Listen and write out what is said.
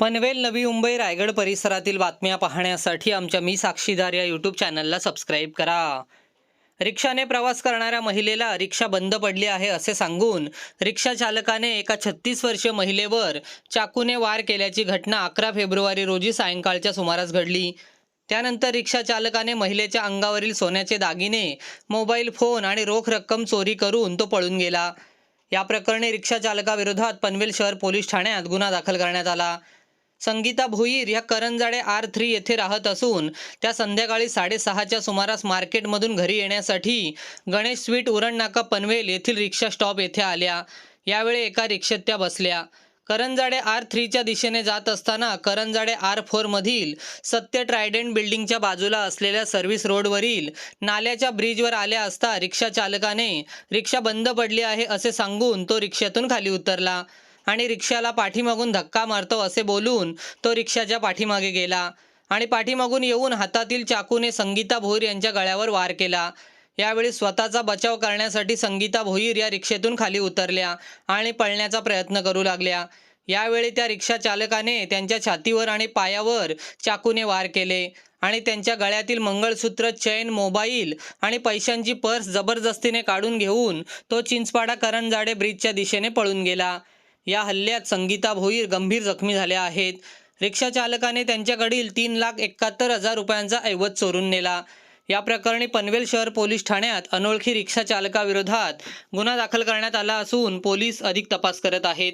पनवेल नवी मुंबई रायगड परिसरातील बातम्या पाहण्यासाठी आमच्या मी साक्षीदार या यूट्यूब चॅनलला सबस्क्राईब करा. रिक्षाने प्रवास करणाऱ्या महिलेला रिक्षा बंद पडली आहे असे सांगून रिक्षा चालकाने एका छत्तीस वर्षीय महिलेवर चाकूने वार केल्याची घटना अकरा फेब्रुवारी रोजी सायंकाळच्या सुमारास घडली. त्यानंतर रिक्षा चालकाने महिलेच्या अंगावरील सोन्याचे दागिने मोबाईल फोन आणि रोख रक्कम चोरी करून तो पळून गेला. या प्रकरणी रिक्षा चालकाविरोधात पनवेल शहर पोलीस ठाण्यात गुन्हा दाखल करण्यात आला. संगीता भोईर या करंजाडे आर थ्री येथे राहत असून त्या संध्याकाळी साडेसहाच्या सुमारास मार्केटमधून घरी येण्यासाठी गणेश स्वीट उरण नाका पनवेल येथील रिक्षा स्टॉप येथे आल्या. यावेळी एका रिक्षेत त्या बसल्या. करंजाडे आर थ्रीच्या दिशेने जात असताना करंजाडे आर फोरमधील सत्य ट्रायडेंट बिल्डिंगच्या बाजूला असलेल्या सर्व्हिस रोडवरील नाल्याच्या ब्रिजवर आल्या असता रिक्षा चालकाने रिक्षा बंद पडली आहे असे सांगून तो रिक्षातून खाली उतरला. आणि रिक्षाला पाठीमागून धक्का मारतो असे बोलून तो रिक्षाच्या पाठीमागे गेला आणि पाठीमागून येऊन हातातील चाकूने संगीता भोईर यांच्या गळ्यावर वार केला. यावेळी स्वतःचा बचाव करण्यासाठी संगीता भोईर या रिक्षेतून खाली उतरल्या आणि पळण्याचा प्रयत्न करू लागल्या. यावेळी त्या रिक्षा चालकाने त्यांच्या छातीवर आणि पायावर चाकूने वार केले आणि त्यांच्या गळ्यातील मंगळसूत्र चैन मोबाईल आणि पैशांची पर्स जबरदस्तीने काढून घेऊन तो चिंचपाडा करंजाडे ब्रिजच्या दिशेने पळून गेला. या हल्ल्यात संगीता भोईर गंभीर जखमी झाल्या आहेत. रिक्षा चालकाने त्यांच्याकडील तीन लाख एकाहत्तर हजार रुपयांचा ऐवज चोरून नेला. या प्रकरणी पनवेल शहर पोलीस ठाण्यात अनोळखी रिक्षा चालकाविरोधात गुन्हा दाखल करण्यात आला असून पोलीस अधिक तपास करत आहेत.